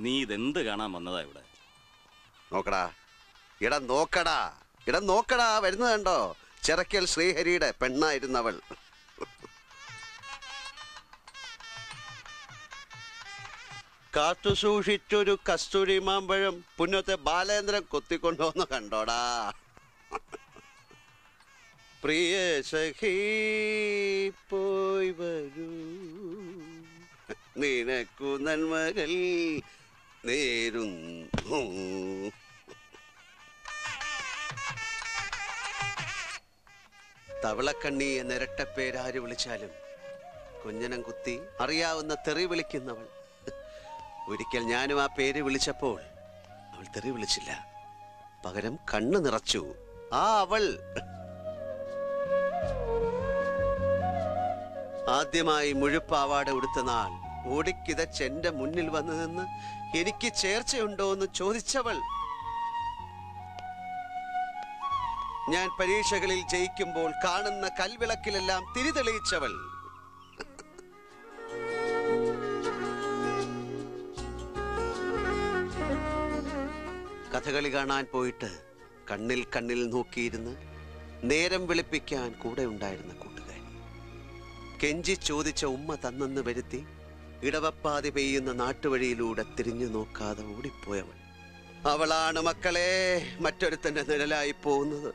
നീ ഇതെന്ത് കാണാൻ വന്നതാ ഇവിടെ? നോക്കടാ. ഇട നോക്കടാ. ഇട നോക്കടാ. വരുന്നത് കണ്ടോ? ചിറക്കൽ ശ്രീഹരിയുടെ പെണ്ണായിരുന്നവൾ. കാത്തു സൂക്ഷിച്ചൊരു കസ്തൂരി മാമ്പഴം പുന്നത്തെ ബാലേന്ദ്രൻ കൊത്തിക്കൊണ്ടുവന്ന് കണ്ടോടാ. പ്രിയ സഖി പോയി വരൂ. നിനക്കു നന്മകൾ നേരുന്നു. തവളക്കണ്ണി എന്ന ഇരട്ടപ്പേരാര് വിളിച്ചാലും കുഞ്ഞനം കുത്തി അറിയാവുന്ന തെറി വിളിക്കുന്നവൾ. ഒരിക്കൽ ഞാനും ആ പേര് വിളിച്ചപ്പോൾ അവൾ തെറി വിളിച്ചില്ല. പകരം കണ്ണു നിറച്ചു. ആ അവൾ. ആദ്യമായി മുഴുപ്പാവാട ഉടുത്ത നാൾ ഓടിക്കിതച്ച് എന്റെ മുന്നിൽ വന്നു നിന്ന് എനിക്ക് ചേർച്ചയുണ്ടോ എന്ന് ചോദിച്ചവൾ ഞാൻ പരീക്ഷകളിൽ ജയിക്കുമ്പോൾ കാണുന്ന കൽവിളക്കിലെല്ലാം തിരിതെളിയിച്ചവൾ. കഥകളി കാണാൻ പോയിട്ട് കണ്ണിൽ കണ്ണിൽ നോക്കിയിരുന്ന് നേരം വെളുപ്പിക്കാൻ കൂടെ ഉണ്ടായിരുന്ന കൂട്ടുകാരി കെഞ്ചി ചോദിച്ച ഉമ്മ തന്നെന്ന് വരുത്തി ഇടവപ്പാതി പെയ്യുന്ന നാട്ടുവഴിയിലൂടെ തിരിഞ്ഞു നോക്കാതെ ഓടിപ്പോയവൾ അവളാണ് മക്കളെ മറ്റൊരുത്തന്റെ നിഴലായി പോകുന്നത്.